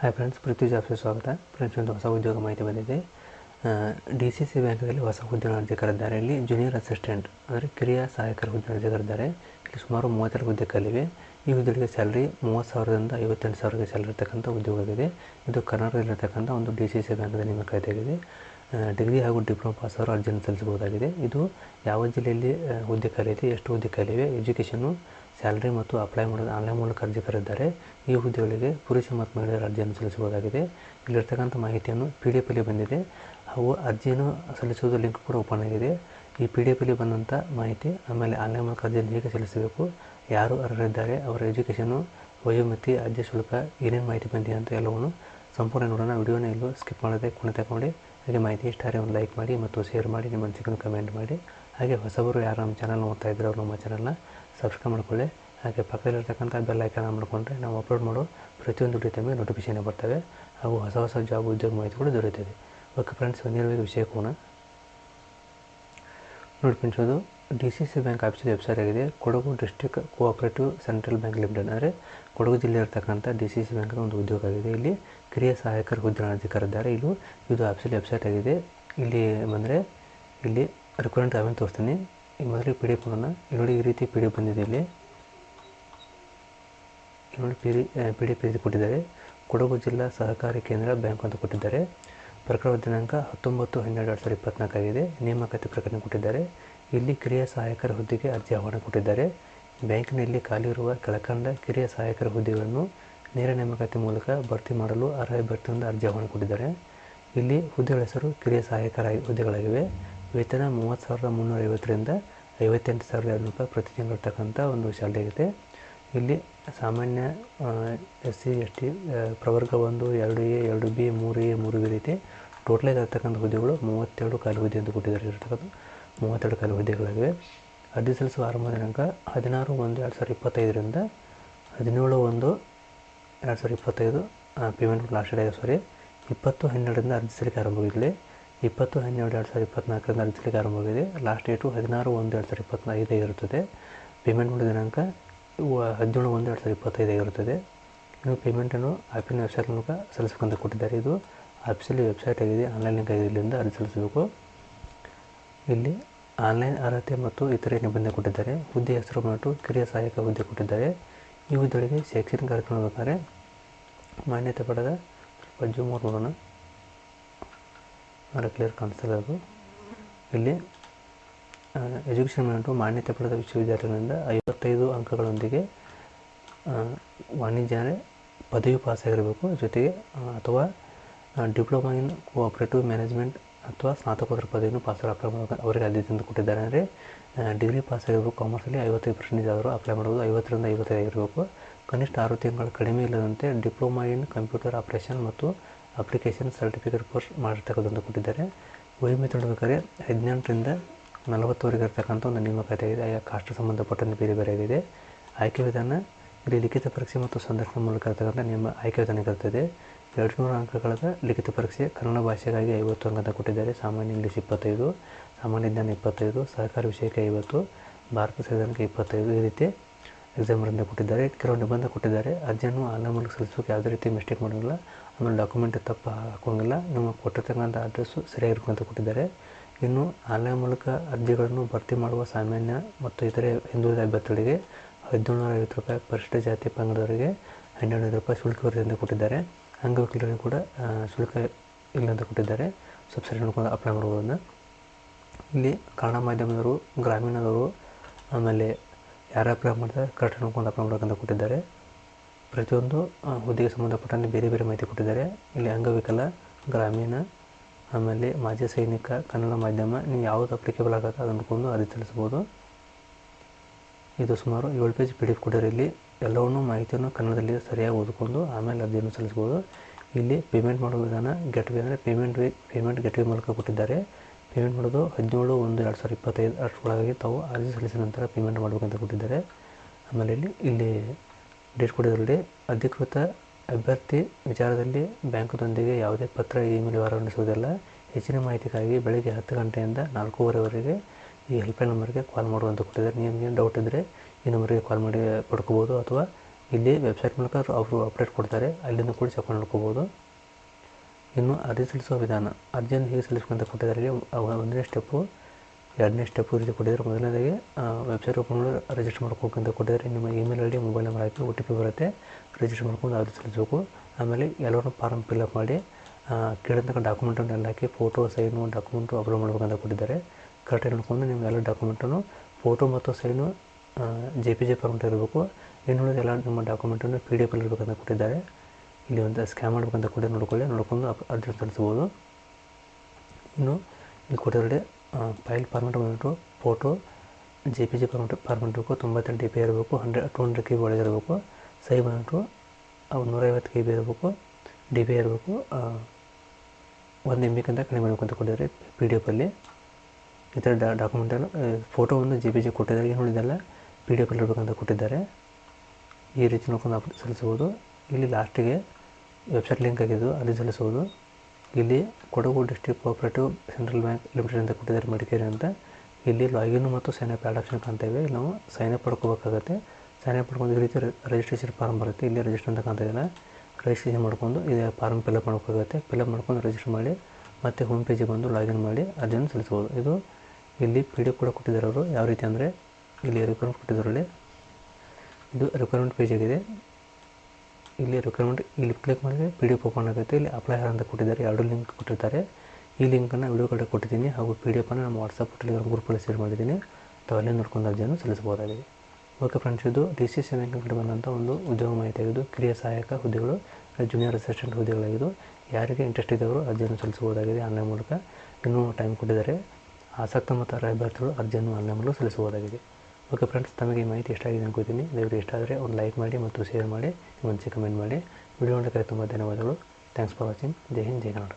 Hi friends ಪೃಥ್ವಿ ಜಾಬ್ಸ್ಗೆ ಸ್ವಾಗತ. Friends ಒಂದು ಹೊಸ ಉದ್ಯೋಗ ಮಾಹಿತಿ ಬಂದಿದೆ. ಡಿ ಸಿ ಸಿ ಬ್ಯಾಂಕ್ನಲ್ಲಿ ಹೊಸ ಉದ್ಯೋಗ ಅರ್ಜಿ ಇಲ್ಲಿ ಜೂನಿಯರ್ ಅಸಿಸ್ಟೆಂಟ್ ಅಂದರೆ ಕಿರಿಯ ಸಹಾಯಕರ ಹುದ್ದೆ ಅರ್ಜಿ ಇಲ್ಲಿ ಸುಮಾರು ಮೂವತ್ತೆರಡು ಹುದ್ದೆ ಕಲಿವೆ ಈ ಹುದ್ದೆಗೆ ಸ್ಯಾಲ್ರಿ ಮೂವತ್ತು ಸಾವಿರದಿಂದ ಐವತ್ತೆಂಟು ಸಾವಿರಕ್ಕೆ ಸ್ಯಾಲ್ರಿ ಇರ್ತಕ್ಕಂಥ ಉದ್ಯೋಗವಿದೆ ಇದು ಕರ್ನಾಟಕದಲ್ಲಿರ್ತಕ್ಕಂಥ ಒಂದು ಡಿ ಸಿ ಸಿ ಬ್ಯಾಂಕ್ನ ಡಿಗ್ರಿ ಹಾಗೂ ಡಿಪ್ಲೊಮಾ ಪಾಸ್ ಅವರು ಅರ್ಜಿಯನ್ನು ಸಲ್ಲಿಸಬಹುದಾಗಿದೆ. ಇದು ಯಾವ ಜಿಲ್ಲೆಯಲ್ಲಿ ಹುದ್ದೆ ಕಲಿಯಿದೆ ಎಷ್ಟು ಹುದ್ದೆ ಕಲಿವೆ ಎಜುಕೇಷನು ಸ್ಯಾಲ್ರಿ ಮತ್ತು ಅಪ್ಲೈ ಮಾಡಿದ ಆನ್ಲೈನ್ ಮೂಲಕ ಅರ್ಜಿ ಕರೆದಿದ್ದಾರೆ ಈ ಹುದ್ದೆಗಳಿಗೆ ಪುರುಷ ಮತ್ತು ಮಹಿಳೆಯರ ಅರ್ಜಿಯನ್ನು ಸಲ್ಲಿಸಬಹುದಾಗಿದೆ. ಇಲ್ಲಿರ್ತಕ್ಕಂಥ ಮಾಹಿತಿಯನ್ನು ಪಿ ಡಿ ಎಫಲ್ಲಿ ಬಂದಿದೆ. ಹಾಗೂ ಅರ್ಜಿಯನ್ನು ಸಲ್ಲಿಸುವುದು ಲಿಂಕ್ ಕೂಡ ಓಪನ್ ಆಗಿದೆ. ಈ ಪಿ ಡಿ ಎಫಲ್ಲಿ ಬಂದಂಥ ಮಾಹಿತಿ ಆಮೇಲೆ ಆನ್ಲೈನ್ ಮೂಲಕ ಅರ್ಜಿಯನ್ನು ಹೇಗೆ ಸಲ್ಲಿಸಬೇಕು, ಯಾರು ಅರ್ಹರಿದ್ದಾರೆ, ಅವರ ಎಜುಕೇಷನು, ವಯೋಮಿತಿ, ಅರ್ಜಿ ಶುಲ್ಕ, ಏನೇನು ಮಾಹಿತಿ ಬಂದಿದೆ ಅಂತ ಎಲ್ಲವನ್ನು ಸಂಪೂರ್ಣ ನೋಡೋಣ. ವಿಡಿಯೋನ ಎಲ್ಲೂ ಸ್ಕಿಪ್ ಮಾಡದೆ ಕೊನೆ ತಗೊಂಡು ಹಾಗೆ ಮಾಹಿತಿ ಇಷ್ಟಾರೆ ಒಂದು ಲೈಕ್ ಮಾಡಿ ಮತ್ತು ಶೇರ್ ಮಾಡಿ, ನಿಮ್ಮ ಮನಸ್ಸಿಗೆ ಕಮೆಂಟ್ ಮಾಡಿ. ಹಾಗೆ ಹೊಸಬರು ಯಾರು ನಮ್ಮ ಚಾನಲ್ ನೋಡ್ತಾ ಇದ್ದಾರೆ ಅವರು ನಮ್ಮ ಚಾನಲ್ನ ಸಬ್ಸ್ಕ್ರೈಬ್ ಮಾಡ್ಕೊಳ್ಳಿ. ಹಾಗೆ ಪಕ್ಕದಲ್ಲಿರ್ತಕ್ಕಂಥ ಬೆಲ್ ಐಕಾನ್ ಮಾಡ್ಕೊಂಡ್ರೆ ನಾವು ಅಪ್ಲೋಡ್ ಮಾಡೋ ಪ್ರತಿಯೊಂದು ಟೈಮಿಗೆ ನೋಟಿಫಿಕೇಷನ್ ಬರ್ತವೆ ಹಾಗೂ ಹೊಸ ಹೊಸ ಜಾಬ್ ಉದ್ಯೋಗ ಮಾಹಿತಿ ಕೂಡ ದೊರೆಯುತ್ತದೆ ಓಕೆ ಫ್ರೆಂಡ್ಸ್ ನೇರವಾಗಿ ವಿಷಯ ಕೋಣ ನೋಡಿ ಫ್ರೆಂಡ್ಸ್ ಅದು D C C bank office website ಆಗಿದೆ. Kodagu district cooperative central bank limited ಅಂದರೆ ಕೊಡಗು ಜಿಲ್ಲೆ ಇರತಕ್ಕಂಥ ಡಿ ಸಿ ಸಿ ಬ್ಯಾಂಕ್ನ ಒಂದು ಉದ್ಯೋಗ ಆಗಿದೆ. ಇಲ್ಲಿ ಕಿರಿಯ ಸಹಾಯಕರ ಹುದ್ದೆ ಅರ್ಜಿ ಇಲ್ಲಿ ಇದು ಆಫೀಸಲ್ಲಿ ವೆಬ್ಸೈಟ್ ಆಗಿದೆ. ಇಲ್ಲಿ ಬಂದರೆ ಇಲ್ಲಿ ರಿಕ್ವೈರ್ಮೆಂಟ್ ಆಮೇಲೆ ತೋರಿಸ್ತೀನಿ. ಈಗ ಮೊದಲಿಗೆ ಪಿ ಡಿ ಎಫ್ ಈ ರೀತಿ ಪಿ ಡಿ ಎಫ್ ಬಂದಿದೆ ಇಲ್ಲಿ. ನೋಡಿ ಪಿ ಪಿ ಡಿ ಕೊಟ್ಟಿದ್ದಾರೆ. ಕೊಡಗು ಜಿಲ್ಲಾ ಸಹಕಾರಿ ಕೇಂದ್ರ ಬ್ಯಾಂಕ್ ಅಂತ ಕೊಟ್ಟಿದ್ದಾರೆ. ಪ್ರಕರಣ ದಿನಾಂಕ ಹತ್ತೊಂಬತ್ತು ಹನ್ನೆರಡು ಎರಡು ಸಾವಿರದ ಇಪ್ಪತ್ನಾಲ್ಕಾಗಿದೆ. ನೇಮಕಾತಿ ಪ್ರಕರಣ ಕೊಟ್ಟಿದ್ದಾರೆ. ಇಲ್ಲಿ ಕಿರಿಯ ಸಹಾಯಕರ ಹುದ್ದೆಗೆ ಅರ್ಜಿ ಆಹ್ವಾನ ಕೊಟ್ಟಿದ್ದಾರೆ. ಬ್ಯಾಂಕಿನಲ್ಲಿ ಖಾಲಿ ಇರುವ ಕೆಳಕಂಡ ಕಿರಿಯ ಸಹಾಯಕರ ಹುದ್ದೆಗಳನ್ನು ನೇರ ನೇಮಕಾತಿ ಮೂಲಕ ಭರ್ತಿ ಮಾಡಲು ಅರ್ಹ ಅಭ್ಯರ್ಥಿಯಿಂದ ಅರ್ಜಿ ಆಹ್ವಾನ ಕೊಟ್ಟಿದ್ದಾರೆ. ಇಲ್ಲಿ ಹುದ್ದೆಗಳ ಹೆಸರು ಕಿರಿಯ ಸಹಾಯಕರ ಹುದ್ದೆಗಳಾಗಿವೆ. ವೇತನ ಮೂವತ್ತು ಸಾವಿರದ ಮುನ್ನೂರ ಐವತ್ತರಿಂದ ಐವತ್ತೆಂಟು ಸಾವಿರದ ಎರಡು ರೂಪಾಯಿ ಪ್ರತಿ ತಿಂಗಳು ಇರ್ತಕ್ಕಂಥ ಒಂದು ಆಗಿದೆ. ಇಲ್ಲಿ ಸಾಮಾನ್ಯ ಎಸ್ ಸಿ, ಎಸ್ ಟಿ ಪ್ರವರ್ಗ ಒಂದು, ಎರಡು ಎ, ಎರಡು ಬಿ, ಮೂರು ಎ, ಮೂರು ಬಿ ರೀತಿ ಟೋಟಲಾಗಿ ಇರ್ತಕ್ಕಂಥ ಹುದ್ದೆಗಳು ಮೂವತ್ತೆರಡು ಖಾಲಿ ಹುದ್ದೆ ಅಂತ ಕೊಟ್ಟಿದ್ದಾರೆ. ಇರ್ತಕ್ಕಂಥ ಮೂವತ್ತೆರಡು ಖಾಲಿ ಹುದ್ದೆಗಳಾಗಿವೆ. ಅರ್ಜಿ ಸಲ್ಲಿಸುವ ಆರಂಭ ದಿನಾಂಕ ಹದಿನಾರು ಒಂದು ಎರಡು ಸಾವಿರದ ಇಪ್ಪತ್ತೈದರಿಂದ ಹದಿನೇಳು ಒಂದು ಎರಡು ಸಾವಿರದ ಇಪ್ಪತ್ತೈದು ಪೇಮೆಂಟ್ ಲಾಸ್ಟ್ ಡೇ ಸಾರಿ ಇಪ್ಪತ್ತು ಹನ್ನೆರಡರಿಂದ ಅರ್ಜಿ ಸಲ್ಲಿಕೆ ಆರಂಭವಾಗಿದೆ. ಇಪ್ಪತ್ತು, ಹನ್ನೆರಡು, ಎರಡು ಸಾವಿರದ ಇಪ್ಪತ್ನಾಲ್ಕರಿಂದ ಅರ್ಜಿ ಸಲ್ಲಿಕೆ ಆರಂಭವಾಗಿದೆ. ಲಾಸ್ಟ್ ಡೇಟು ಹದಿನಾರು, ಒಂದು, ಎರಡು ಸಾವಿರದ ಇಪ್ಪತ್ತೈದು ಇರುತ್ತದೆ ಪೇಮೆಂಟ್ ಮಾಡಿದ ದಿನಾಂಕ ಹದಿನೇಳು, ಒಂದು, ಎರಡು ಸಾವಿರದ ಇಪ್ಪತ್ತೈದು ಇರುತ್ತದೆ ಇನ್ನು ಪೇಮೆಂಟನ್ನು ಆ್ಯಪಿನ ವೆಬ್ಸೈಟ್ ಮೂಲಕ ಸಲ್ಲಿಸಬೇಕಂತ ಕೊಟ್ಟಿದ್ದಾರೆ. ಇದು ಆಫೀಸಲ್ಲಿ ವೆಬ್ಸೈಟ್ ಆಗಿದೆ. ಆನ್ಲೈನ್ ಲಿಂಕ್ ಆಗಿದೆ. ಇಲ್ಲಿಂದ ಅರ್ಜಿ ಸಲ್ಲಿಸಬೇಕು. ಇಲ್ಲಿ ಆನ್ಲೈನ್ ಅರ್ಹತೆ ಮತ್ತು ಇತರೆ ನಿಬಂಧನೆ ಕೊಟ್ಟಿದ್ದಾರೆ. ಹುದ್ದೆ ಹೆಸರು ಮತ್ತು ಕಿರಿಯ ಸಹಾಯಕ ಹುದ್ದೆ ಕೊಟ್ಟಿದ್ದಾರೆ. ಈ ಹುದ್ದೆಗಳಿಗೆ ಶೈಕ್ಷಣಿಕ ಕಾರ್ಯಕ್ರಮ ಬೇಕಾದ್ರೆ ಮಾನ್ಯತೆ ಪಡೆದ ಸ್ವಲ್ಪ ಜೂಮ್ ನೋಡೋಣ ಅದರ ಕ್ಲಿಯರ್ ಕಾಣಿಸ್ತಿಲ್ಲ ಅದು ಇಲ್ಲಿ ಎಜುಕೇಷನ್ ಮಿನಿಟು ಮಾನ್ಯತೆ ಪಡೆದ ವಿಶ್ವವಿದ್ಯಾಲಯಗಳಿಂದ ಐವತ್ತೈದು ಅಂಕಗಳೊಂದಿಗೆ ಆ, ವಾಣಿಜ್ಯ ಪದವಿ ಪಾಸಾಗಿರಬೇಕು ಜೊತೆಗೆ ಅಥವಾ ಡಿಪ್ಲೊಮಾ ಇನ್ ಕೋಆಪ್ರೇಟಿವ್ ಮ್ಯಾನೇಜ್ಮೆಂಟ್ ಅಥವಾ ಸ್ನಾತಕೋತ್ತರ ಪದವಿಯನ್ನು ಪಾಸ್ ಅಪ್ಲೈ ಮಾಡಬೇಕು ಅವರಿಗೆ ಆದ್ಯತೆ ಅಂತ ಕೊಟ್ಟಿದ್ದಾರೆ. ಅಂದರೆ ಡಿಗ್ರಿ ಪಾಸ್ ಆಗಿರಬೇಕು. ಕಾಮರ್ಸಲ್ಲಿ ಐವತ್ತೈದು ಪರ್ಸೆಂಟೇಜ್ ಆದರೂ ಅಪ್ಲೈ ಮಾಡೋದು ಐವತ್ತರಿಂದ ಐವತ್ತೈದು ಆಗಿರಬೇಕು. ಕನಿಷ್ಠ ಆರು ತಿಂಗಳು ಕಡಿಮೆ ಇಲ್ಲದಂತೆ ಡಿಪ್ಲೊಮಾ ಇನ್ ಕಂಪ್ಯೂಟರ್ ಆಪರೇಷನ್ ಮತ್ತು ಅಪ್ಲಿಕೇಶನ್ ಸರ್ಟಿಫಿಕೇಟ್ ಕೋರ್ಸ್ ಮಾಡಿರ್ತಕ್ಕಂಥ ಕೊಟ್ಟಿದ್ದಾರೆ. ವಯೋಮಿತಿ ತೊಡಬೇಕಾದ್ರೆ ಹದಿನೆಂಟರಿಂದ ನಲವತ್ತುವರೆಗೆ ಇರ್ತಕ್ಕಂಥ ಒಂದು ನೇಮಕಾತಿ ಆಗಿದೆ ಆಯಾ ಕಾಸ್ಟ್ ಸಂಬಂಧಪಟ್ಟಂತೆ ಬೇರೆ ಬೇರೆ ಆಗಿದೆ ಆಯ್ಕೆ ವಿಧಾನ, ಇಲ್ಲಿ ಲಿಖಿತ ಪರೀಕ್ಷೆ ಮತ್ತು ಸಂದರ್ಶನ ಮೂಲಕ ಇರ್ತಕ್ಕಂಥ ನಿಮ್ಮ ಆಯ್ಕೆ ವಿಧಾನ ಇರ್ತದೆ. ಎರಡು ನೂರು ಅಂಕಗಳ ಲಿಖಿತ ಪರೀಕ್ಷೆ ಕನ್ನಡ ಭಾಷೆಗಾಗಿ ಐವತ್ತು ಅಂಕದ ಕೊಟ್ಟಿದ್ದಾರೆ. ಸಾಮಾನ್ಯ ಇಂಗ್ಲೀಷ್ ಇಪ್ಪತ್ತೈದು, ಸಾಮಾನ್ಯ ಜ್ಞಾನ ಇಪ್ಪತ್ತೈದು, ಸಹಕಾರಿ ವಿಷಯಕ್ಕೆ ಐವತ್ತು, ಭಾರತ ಸಂವಿಧಾನಕ್ಕೆ ಇಪ್ಪತ್ತೈದು ಈ ರೀತಿ ಎಕ್ಸಾಮ್ಗಳಿಂದ ಕೊಟ್ಟಿದ್ದಾರೆ. ಕೆಲವು ನಿಬಂಧ ಕೊಟ್ಟಿದ್ದಾರೆ. ಅರ್ಜಿಯನ್ನು ಆನ್ಲೈನ್ ಮೂಲಕ ಸಲ್ಲಿಸೋಕೆ ಯಾವುದೇ ರೀತಿ ಮಿಸ್ಟೇಕ್ ಮಾಡೋಂಗಿಲ್ಲ. ಆಮೇಲೆ ಡಾಕ್ಯುಮೆಂಟ್ ತಪ್ಪು ಹಾಕೋಂಗಿಲ್ಲ ನಮಗೆ ಕೊಟ್ಟಿರ್ತಕ್ಕಂಥ ಅಡ್ರೆಸ್ಸು ಸರಿಯಾಗಿ ಅಂತ ಕೊಟ್ಟಿದ್ದಾರೆ. ಇನ್ನು ಆನ್ಲೈನ್ ಮೂಲಕ ಅರ್ಜಿಗಳನ್ನು ಭರ್ತಿ ಮಾಡುವ ಸಾಮಾನ್ಯ ಮತ್ತು ಇತರೆ ಹಿಂದುಳಿದ ಅಭ್ಯರ್ಥಿಗಳಿಗೆ ಹದಿನೇಳು ಐವತ್ತು ರೂಪಾಯಿ ಪರಿಶಿಷ್ಟ ಜಾತಿ ಪಂಗಡದವರಿಗೆ ಹನ್ನೆರಡು ನೂರು ರೂಪಾಯಿ ಶುಲ್ಕ ಇರುತ್ತೆ ಅಂತ ಕೊಟ್ಟಿದ್ದಾರೆ. ಅಂಗವಿಕಲರಿಗೆ ಕೂಡ ಶುಲ್ಕ ಇಲ್ಲ ಅಂತ ಕೊಟ್ಟಿದ್ದಾರೆ. ಸಬ್ಸಿಡಿ ನೋಡ್ಕೊಂಡು ಅಪ್ಲೈ ಮಾಡ್ಬೋದನ್ನು ಇಲ್ಲಿ ಕನ್ನಡ ಮಾಧ್ಯಮದವರು, ಗ್ರಾಮೀಣದವರು, ಆಮೇಲೆ ಯಾರು ಅಪ್ಲೈ ಮಾಡ್ತಾರೆ ಕರೆಕ್ಟ್ ನೋಡ್ಕೊಂಡು ಅಪ್ಲೈ ಮಾಡ್ಬೇಕಂತ ಕೊಟ್ಟಿದ್ದಾರೆ. ಪ್ರತಿಯೊಂದು ಹುದ್ದೆಗೆ ಸಂಬಂಧಪಟ್ಟಂತೆ ಬೇರೆ ಬೇರೆ ಮಾಹಿತಿ ಕೊಟ್ಟಿದ್ದಾರೆ. ಇಲ್ಲಿ ಅಂಗವಿಕಲ, ಗ್ರಾಮೀಣ, ಆಮೇಲೆ ಮಾಜಿ ಸೈನಿಕ, ಕನ್ನಡ ಮಾಧ್ಯಮ ನೀವು ಯಾವುದು ಅಪ್ಲಿಕೇಬಲ್ ಆಗುತ್ತೆ ಅದನ್ನು ನೋಡ್ಕೊಂಡು ಅರ್ಜಿ ಸಲ್ಲಿಸ್ಬೋದು ಇದು ಸುಮಾರು ಏಳು ಪೇಜ್ ಪಿ ಡಿ ಎಫ್ ಕೊಟ್ಟಿದ್ದಾರೆ ಇಲ್ಲಿ. ಎಲ್ಲವನ್ನೂ ಮಾಹಿತಿಯನ್ನು ಕನ್ನಡದಲ್ಲಿ ಸರಿಯಾಗಿ ಓದ್ಕೊಂಡು ಆಮೇಲೆ ಅರ್ಜಿಯನ್ನು ಸಲ್ಲಿಸ್ಬೋದು. ಇಲ್ಲಿ ಪೇಮೆಂಟ್ ಮಾಡೋ ವಿಧಾನ ಗೆಟ್ವೇ ಅಂದರೆ ಪೇಮೆಂಟ್ ವೇ ಪೇಮೆಂಟ್ ಗೆಟ್ವೇ ಮೂಲಕ ಕೊಟ್ಟಿದ್ದಾರೆ. ಪೇಮೆಂಟ್ ಮಾಡೋದು ಹದಿನೇಳು, ಒಂದು, ಎರಡು ಸಾವಿರದ ಇಪ್ಪತ್ತೈದು, ಅಷ್ಟರೊಳಗಾಗಿ ತಾವು ಅರ್ಜಿ ಸಲ್ಲಿಸಿದ ನಂತರ ಪೇಮೆಂಟ್ ಮಾಡಬೇಕಂತ ಕೊಟ್ಟಿದ್ದಾರೆ. ಆಮೇಲೆ ಇಲ್ಲಿ ಇಲ್ಲಿ ಡೇಟ್ ಕೊಟ್ಟಿದ್ರಲ್ಲಿ ಅಧಿಕೃತ ಅಭ್ಯರ್ಥಿ ವಿಚಾರದಲ್ಲಿ ಬ್ಯಾಂಕ್ದೊಂದಿಗೆ ಯಾವುದೇ ಪತ್ರ, ಇಮೇಲ್ ವ್ಯವಹಾರ ನಡೆಸುವುದಿಲ್ಲ. ಹೆಚ್ಚಿನ ಮಾಹಿತಿಗಾಗಿ ಬೆಳಗ್ಗೆ ಹತ್ತು ಗಂಟೆಯಿಂದ ನಾಲ್ಕೂವರೆವರೆಗೆ ಈ ಹೆಲ್ಪ್ಲೈನ್ ನಂಬರ್ಗೆ ಕಾಲ್ ಮಾಡುವಂತ ಕೊಟ್ಟಿದ್ದಾರೆ. ನಿಮಗೆ ಏನು ಡೌಟ್ ಇದ್ದರೆ ಈ ನಂಬರ್ಗೆ ಕಾಲ್ ಮಾಡಿ ಪಡ್ಕೋಬೋದು ಅಥವಾ ಇಲ್ಲಿ ವೆಬ್ಸೈಟ್ ಮೂಲಕ ಅವರು ಅಪ್ಡೇಟ್ ಕೊಡ್ತಾರೆ. ಅಲ್ಲಿಂದ ಕೂಡ ಚೆಕ್ ಮಾಡ್ಕೋಬೋದು ಇನ್ನು ಅರ್ಜಿ ಸಲ್ಲಿಸುವ ವಿಧಾನ. ಅರ್ಜಿಯನ್ನು ಹೇಗೆ ಸಲ್ಲಿಸ್ಕೊಂತ ಕೊಟ್ಟಿದ್ದಾರೆ. ಒಂದನೇ ಸ್ಟೆಪ್ಪು ಎರಡನೇ ಸ್ಟೆಪ್ ರೀತಿ ಕೊಟ್ಟಿದ್ದಾರೆ ಮೊದಲನೇದಾಗಿ ವೆಬ್ಸೈಟ್ ಓಪನ್ ಮಾಡಿ ರಿಜಿಸ್ಟರ್ ಮಾಡ್ಕೋಕಂತ ಕೊಟ್ಟಿದ್ದಾರೆ. ನಿಮ್ಮ email I D mobile number hockey O T P ಬರುತ್ತೆ. ರಿಜಿಸ್ಟರ್ ಮಾಡ್ಕೊಂಡು ಅದು ತಿಳಿಸ್ಬೇಕು. ಆಮೇಲೆ ಎಲ್ಲರೂ ಫಾರಮ್ ಫಿಲ್ಅಪ್ ಮಾಡಿ ಕೇಳಿದಂಥ ಡಾಕ್ಯುಮೆಂಟನ್ನು ಎಲ್ಲ ಹಾಕಿ ಫೋಟೋ ಸೈನು ಡಾಕ್ಯುಮೆಂಟು ಅಪ್ಲೋಡ್ ಮಾಡ್ಬೇಕಂತ ಕೊಟ್ಟಿದ್ದಾರೆ. ಕರೆಕ್ಟಾಗಿ ನೋಡ್ಕೊಂಡು ನಿಮ್ಮ ಎಲ್ಲ ಡಾಕ್ಯುಮೆಂಟನ್ನು ಫೋಟೋ ಮತ್ತು sign J P J format ಇರಬೇಕು ಇನ್ನುಳಿದ ಎಲ್ಲ ನಿಮ್ಮ ಡಾಕ್ಯುಮೆಂಟನ್ನು ಪಿ ಡಿ ಎಫ್ ಇರಬೇಕಂತ ಕೊಟ್ಟಿದ್ದಾರೆ. ಇಲ್ಲಿ ಒಂದು ಸ್ಕ್ಯಾನ್ ಮಾಡ್ಬೇಕಂತ ಕೊಟ್ಟಿದ್ದಾರೆ. ನೋಡ್ಕೊಳ್ಳಿ. ನೋಡ್ಕೊಂಡು ಅರ್ಜಿ ಸಲ್ಲಿಸ್ಬೋದು ಇನ್ನು ಇಲ್ಲಿ ಕೊಟ್ಟಿರೋಡೆ ಫೈಲ್ ಫಾರ್ಮೆಟ್ ಬಂದುಬಿಟ್ಟು photo G P G format format ಇರಬೇಕು ತೊಂಬತ್ತೆಂಟು ಡಿ ಪಿ ಇರಬೇಕು hundred to hundred K B ಒಳಗಿರಬೇಕು ಸೈ ಬಂದುಬಿಟ್ಟು, ಅವು ನೂರೈವತ್ತು ಕೆ ಬಿ ಇರಬೇಕು ಡಿ ಪಿ ಇರಬೇಕು ಒಂದು ಎಂ ಬಿಗಿಂತ ಕಡಿಮೆ ಮಾಡಬೇಕು ಅಂತ ಕೊಟ್ಟಿದ್ದಾರೆ ಪಿ ಡಿ ಎಫಲ್ಲಿ ಈ ಥರ ಡಾಕ್ಯುಮೆಂಟನ್ನು ಫೋಟೋವನ್ನು ಜಿ ಪಿ ಜಿ ಕೊಟ್ಟಿದ್ದಾರೆ ಏನು ಉಳಿದಲ್ಲ ಪಿ ಡಿ ಎಫಲ್ಲಿ ಇರಬೇಕಂತ ಕೊಟ್ಟಿದ್ದಾರೆ. ಈ ರೀತಿ ನೋಡ್ಕೊಂಡು ಅಪ್ ಸಲ್ಲಿಸ್ಬೋದು ಇಲ್ಲಿ ಲಾಸ್ಟಿಗೆ ವೆಬ್ಸೈಟ್ ಲಿಂಕ್ ಆಗಿದ್ದು, ಅಲ್ಲಿ ಸಲ್ಲಿಸ್ಬೋದು ಇಲ್ಲಿ Kodagu district cooperative central bank limited ಅಂತ ಕೊಟ್ಟಿದ್ದಾರೆ ಮಡಿಕೇರಿ ಅಂತ. ಇಲ್ಲಿ ಲಾಗಿನ್ ಮತ್ತು ಸೈನ್ ಅಪ್ ಎರಡು ಆಪ್ಷನ್ ಕಾಣ್ತೇವೆ ನಾವು ಸೈನ್ ಅಪ್ ಮಾಡ್ಕೋಬೇಕಾಗತ್ತೆ ಸೈನ್ ಅಪ್ ಮಾಡ್ಕೊಂಡು ಈ ರೀತಿ ರಿಜಿಸ್ಟ್ರೇಷನ್ ಫಾರ್ಮ್ ಬರುತ್ತೆ. ಇಲ್ಲಿ ರಿಜಿಸ್ಟರ್ ಅಂತ ಕಾಣ್ತಾ ಇದೆಯಲ್ಲ? ರಿಜಿಸ್ಟ್ರೇಷನ್ ಮಾಡ್ಕೊಂಡು ಇದು ಫಾರ್ಮ್ ಫಿಲಪ್ ಮಾಡ್ಕೋಬೇಕಾಗುತ್ತೆ. ಫಿಲಪ್ ಮಾಡ್ಕೊಂಡು ರಿಜಿಸ್ಟರ್ ಮಾಡಿ, ಮತ್ತು ಹೋಮ್ ಪೇಜಿಗೆ ಬಂದು ಲಾಗಿನ್ ಮಾಡಿ ಅರ್ಜಿಯನ್ನು ಸಲ್ಲಿಸ್ಬೋದು. ಇದು ಇಲ್ಲಿ ಪಿ ಡಿ ಎಫ್ ಕೂಡ ಕೊಟ್ಟಿದ್ದಾರೆ ಅವರು. ಯಾವ ರೀತಿ ಅಂದರೆ ಇಲ್ಲಿ ರಿಕ್ವೈರ್ಮೆಂಟ್ ಕೊಟ್ಟಿದ್ದಾರೆ ಇದು ರಿಕ್ವೈರ್ಮೆಂಟ್ ಪೇಜ್ ಆಗಿದೆ. ಇಲ್ಲಿ ರಿಕ್ವೈರ್ಮೆಂಟ್ ಇಲ್ಲಿ ಕ್ಲಿಕ್ ಮಾಡಿದರೆ ಪಿ ಡಿ ಎಫ್ ಓಪನ್ ಆಗುತ್ತೆ. ಇಲ್ಲಿ ಅಪ್ಲೈ ಅಂತ ಕೊಟ್ಟಿದ್ದಾರೆ. ಎರಡು ಲಿಂಕ್ ಕೊಟ್ಟಿರ್ತಾರೆ. ಈ ಲಿಂಕನ್ನು ವಿಡಿಯೋ ಕಡೆ ಕೊಟ್ಟಿದ್ದೀನಿ. ಹಾಗೂ ಪಿ ಡಿ ಎಫನ್ನು ನಮ್ಮ ವಾಟ್ಸಪ್ ಟೆಲಿಗ್ರಾಮ್ ಗ್ರೂಪಲ್ಲಿ ಶೇರ್ ಮಾಡಿದ್ದೀನಿ. ಅಥವಾ ಅಲ್ಲೇ ನೋಡ್ಕೊಂಡು ಅರ್ಜಿಯನ್ನು ಸಲ್ಲಿಸಬಹುದಾಗಿದೆ. ಓಕೆ ಫ್ರೆಂಡ್ಸ್ ಇದು ಡಿ ಸಿ ಸಿ ಬ್ಯಾಂಕ್ ಬಂದಂಥ ಒಂದು ಉದ್ಯೋಗ ಮಾಹಿತಿ ಆಗಿದ್ದು, ಕಿರಿಯ ಸಹಾಯಕ ಹುದ್ದೆಗಳು ಜೂನಿಯರ್ ಅಸಿಸ್ಟೆಂಟ್ ಹುದ್ದೆಗಳಾಗಿದ್ದು, ಯಾರಿಗೆ ಇಂಟ್ರೆಸ್ಟ್ ಇದ್ದವರು ಅರ್ಜಿಯನ್ನು ಸಲ್ಲಿಸಬಹುದಾಗಿದೆ ಆನ್ಲೈನ್ ಮೂಲಕ ಇನ್ನೂ ಟೈಮ್ ಕೊಟ್ಟಿದ್ದಾರೆ. ಆಸಕ್ತ ಮತ್ತು ಅರ್ಹ ಅಭ್ಯರ್ಥಿಗಳು ಅರ್ಜಿಯನ್ನು ಆನ್ಲೈನ್ ಮೂಲಕ ಸಲ್ಲಿಸಬಹುದಾಗಿದೆ. ಓಕೆ ಫ್ರೆಂಡ್ಸ್ ತಮಗೆ ಮಾಹಿತಿ ಇಷ್ಟ ಆಗಿದೆ ಅನ್ಕೋತೀನಿ. ದಯವಿಟ್ಟು ಇಷ್ಟ ಆದರೆ ಒಂದು ಲೈಕ್ ಮಾಡಿ ಮತ್ತು ಶೇರ್ ಮಾಡಿ ಒಂದು ಕಮೆಂಟ್ ಮಾಡಿ. ವಿಡಿಯೋ ನೋಡೋಕ್ಕೆ ತುಂಬ ಧನ್ಯವಾದಗಳು. ಥ್ಯಾಂಕ್ಸ್ ಫಾರ್ ವಾಚಿಂಗ್ ಜೈ ಹಿಂದ್, ಜೈ ಕನ್ನಡ